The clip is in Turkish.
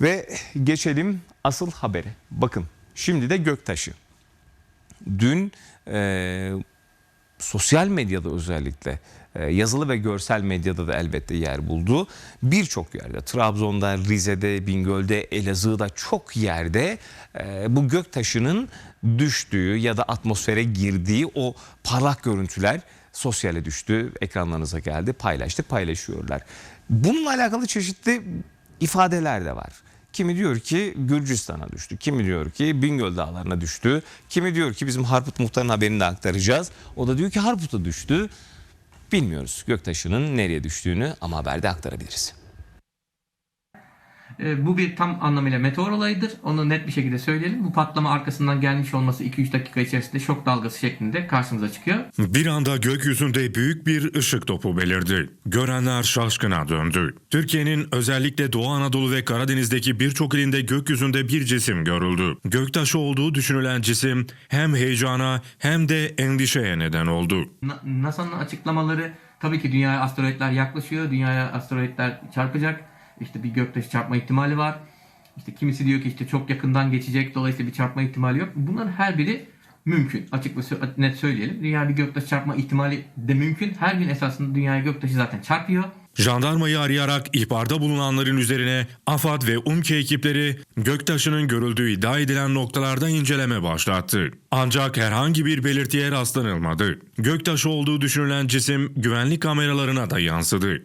Ve geçelim asıl habere. Bakın şimdi de göktaşı. Dün e, sosyal medyada özellikle e, yazılı ve görsel medyada da elbette yer buldu. Birçok yerde Trabzon'da, Rize'de, Bingöl'de, Elazığ'da çok yerde e, bu göktaşının düştüğü ya da atmosfere girdiği o parlak görüntüler sosyale düştü, ekranlarınıza geldi, paylaştık, paylaşıyorlar. Bununla alakalı çeşitli ifadeler de var. Kimi diyor ki Gürcistan'a düştü. Kimi diyor ki Bingöl dağlarına düştü. Kimi diyor ki bizim Harput muhtarın haberini de aktaracağız. O da diyor ki Harput'a düştü. Bilmiyoruz göktaşının nereye düştüğünü ama haberde aktarabiliriz. E, Bu bir tam anlamıyla meteor olayıdır. Onu net bir şekilde söyleyelim. Bu patlama arkasından gelmiş olması 2-3 dakika içerisinde şok dalgası şeklinde karşımıza çıkıyor. Bir anda gökyüzünde büyük bir ışık topu belirdi. Görenler şaşkına döndü. Türkiye'nin özellikle Doğu Anadolu ve Karadeniz'deki birçok ilinde gökyüzünde bir cisim görüldü. Göktaşı olduğu düşünülen cisim hem heyecana hem de endişeye neden oldu. Na- NASA'nın açıklamaları tabii ki dünyaya asteroidler yaklaşıyor. Dünyaya asteroidler çarpacak. İşte bir göktaşı çarpma ihtimali var. İşte kimisi diyor ki işte çok yakından geçecek. Dolayısıyla bir çarpma ihtimali yok. Bunların her biri mümkün. Açık ve net söyleyelim. Dünya bir göktaşı çarpma ihtimali de mümkün. Her gün esasında dünyaya göktaşı zaten çarpıyor. Jandarmayı arayarak ihbarda bulunanların üzerine AFAD ve UMKE ekipleri göktaşının görüldüğü iddia edilen noktalarda inceleme başlattı. Ancak herhangi bir belirtiye rastlanılmadı. Göktaşı olduğu düşünülen cisim güvenlik kameralarına da yansıdı.